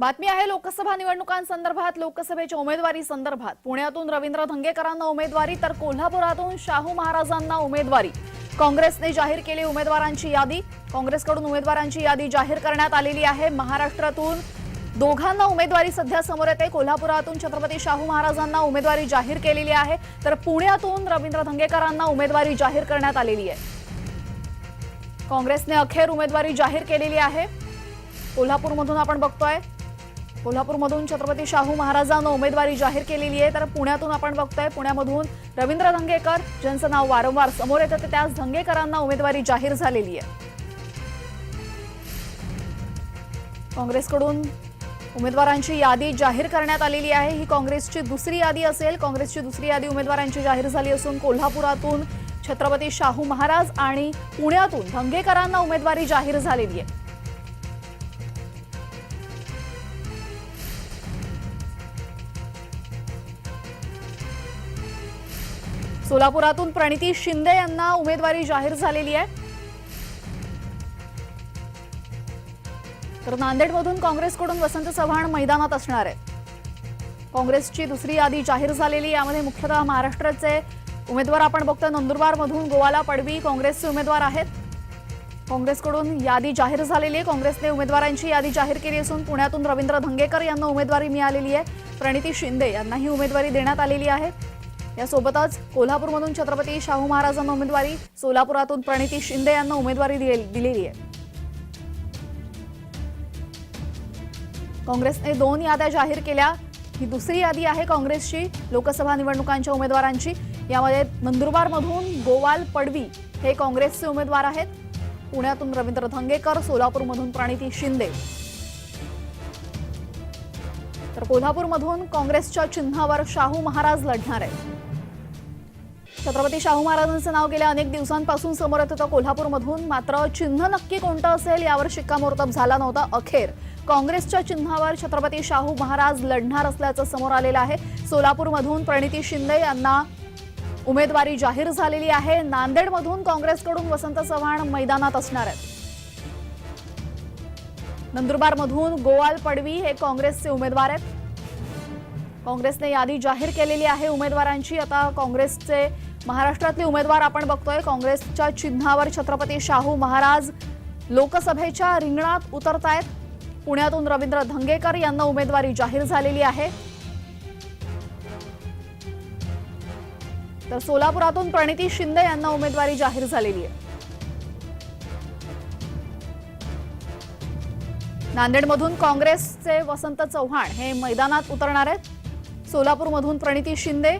बातमी आहे लोकसभा निवडणुकांसंदर्भात लोकसभेच्या उमेदवारी संदर्भात. पुण्यातून रवींद्र धंगेकरांना उमेदवारी तर कोल्हापुरातून शाहू महाराजांना उमेदवारी. काँग्रेसने जाहीर केली उमेदवारांची यादी. काँग्रेसकडून उमेदवारांची यादी जाहीर करण्यात आलेली आहे. महाराष्ट्रातून दोघांना उमेदवारी सध्या समोर येते. कोल्हापुरातून छत्रपती शाहू महाराजांना उमेदवारी जाहीर केलेली आहे. तर पुण्यातून रवींद्र धंगेकरांना उमेदवारी जाहीर करण्यात आलेली आहे. काँग्रेसने अखेर उमेदवारी जाहीर केलेली आहे. कोल्हापूरमधून आपण बघतोय कोल्हापूरमधून छत्रपती शाहू महाराजांना उमेदवारी जाहीर केलेली आहे. तर पुण्यातून आपण बघतोय पुण्यामधून रवींद्र धंगेकर ज्यांचं नाव वारंवार समोर येतं तर त्याच धंगेकरांना उमेदवारी जाहीर झालेली आहे. काँग्रेसकडून उमेदवारांची यादी जाहीर करण्यात आलेली आहे. ही काँग्रेसची दुसरी यादी असेल. काँग्रेसची दुसरी यादी उमेदवारांची जाहीर झाली असून कोल्हापुरातून छत्रपती शाहू महाराज आणि पुण्यातून धंगेकरांना उमेदवारी जाहीर झालेली आहे. सोलापुरातून प्रणिती शिंदे यांना उमेदवारी जाहीर झालेली आहे. तर नांदेडमधून काँग्रेसकडून वसंत चव्हाण मैदानात असणार आहे काँग्रेसची दुसरी यादी जाहीर झालेली यामध्ये मुख्यतः महाराष्ट्राचे उमेदवार आपण बघतोय नंदुरबारमधून गोवाला पडवी काँग्रेसचे उमेदवार आहेत. काँग्रेसकडून यादी जाहीर झालेली आहे काँग्रेसने उमेदवारांची यादी जाहीर केली असून पुण्यातून रवींद्र धंगेकर यांना उमेदवारी मिळालेली आहे. प्रणिती शिंदे यांनाही उमेदवारी देण्यात आलेली आहे. यासोबतच कोल्हापूरमधून छत्रपती शाहू महाराजांना उमेदवारी सोलापुरातून प्रणिती शिंदे यांना उमेदवारी दिलेली आहे. काँग्रेसने दोन याद्या जाहीर केल्या. ही दुसरी यादी आहे काँग्रेसची लोकसभा निवडणुकांच्या उमेदवारांची. यामध्ये नंदुरबारमधून गोवाल पडवी हे काँग्रेसचे उमेदवार आहेत. पुण्यातून रवींद्र धंगेकर सोलापूरमधून प्रणिती शिंदे. तर कोल्हापूरमधून काँग्रेसच्या चिन्हावर शाहू महाराज लढणार आहेत. छत्रपती शाहू महाराजांचं नाव गेल्या अनेक दिवसांपासून समोर येत होतं. कोल्हापूरमधून मात्र चिन्ह नक्की कोणतं असेल यावर शिक्कामोर्तब झाला नव्हता अखेर. काँग्रेसच्या चिन्हावर छत्रपती शाहू महाराज लढणार असल्याचं समोर आलेलं आहे. सोलापूरमधून प्रणिती शिंदे यांना उमेदवारी जाहीर झालेली आहे. नांदेडमधून काँग्रेसकडून वसंत चव्हाण मैदानात असणार आहेत. नंदुरबारमधून गोवाल पडवी हे काँग्रेसचे उमेदवार आहेत. काँग्रेसने यादी जाहीर केलेली आहे उमेदवारांची. आता काँग्रेसचे महाराष्ट्रातले उमेदवार आपण बघतोय. काँग्रेसच्या चिन्हावर छत्रपती शाहू महाराज लोकसभेच्या रिंगणात उतरतायत. पुण्यातून रवींद्र धंगेकर यांना उमेदवारी जाहीर झालेली आहे. तर सोलापुरातून प्रणिती शिंदे यांना उमेदवारी जाहीर झालेली आहे. नांदेडमधून काँग्रेसचे वसंत चव्हाण हे मैदानात उतरणार आहेत. सोलापूरमधून प्रणिती शिंदे.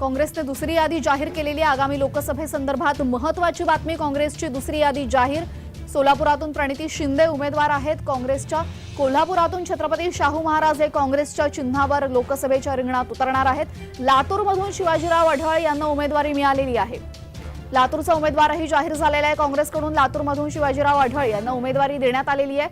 काँग्रेसने दुसरी यादी जाहीर केलेली आगामी लोकसभेसंदर्भात महत्वाची बातमी काँग्रेसची दुसरी यादी जाहीर. सोलापुरातून प्रणिती शिंदे उमेदवार आहेत. काँग्रेसच्या कोल्हापुरातून छत्रपती शाहू महाराज हे काँग्रेसच्या चिन्हावर लोकसभेच्या रिंगणात उतरणार आहेत. लातूरमधून शिवाजीराव अढळ यांना उमेदवारी मिळालेली आहे. लातूरचा उमेदवारही जाहीर झालेला आहे. काँग्रेसकडून लातूरमधून शिवाजीराव आढळ यांना उमेदवारी देण्यात आलेली आहे.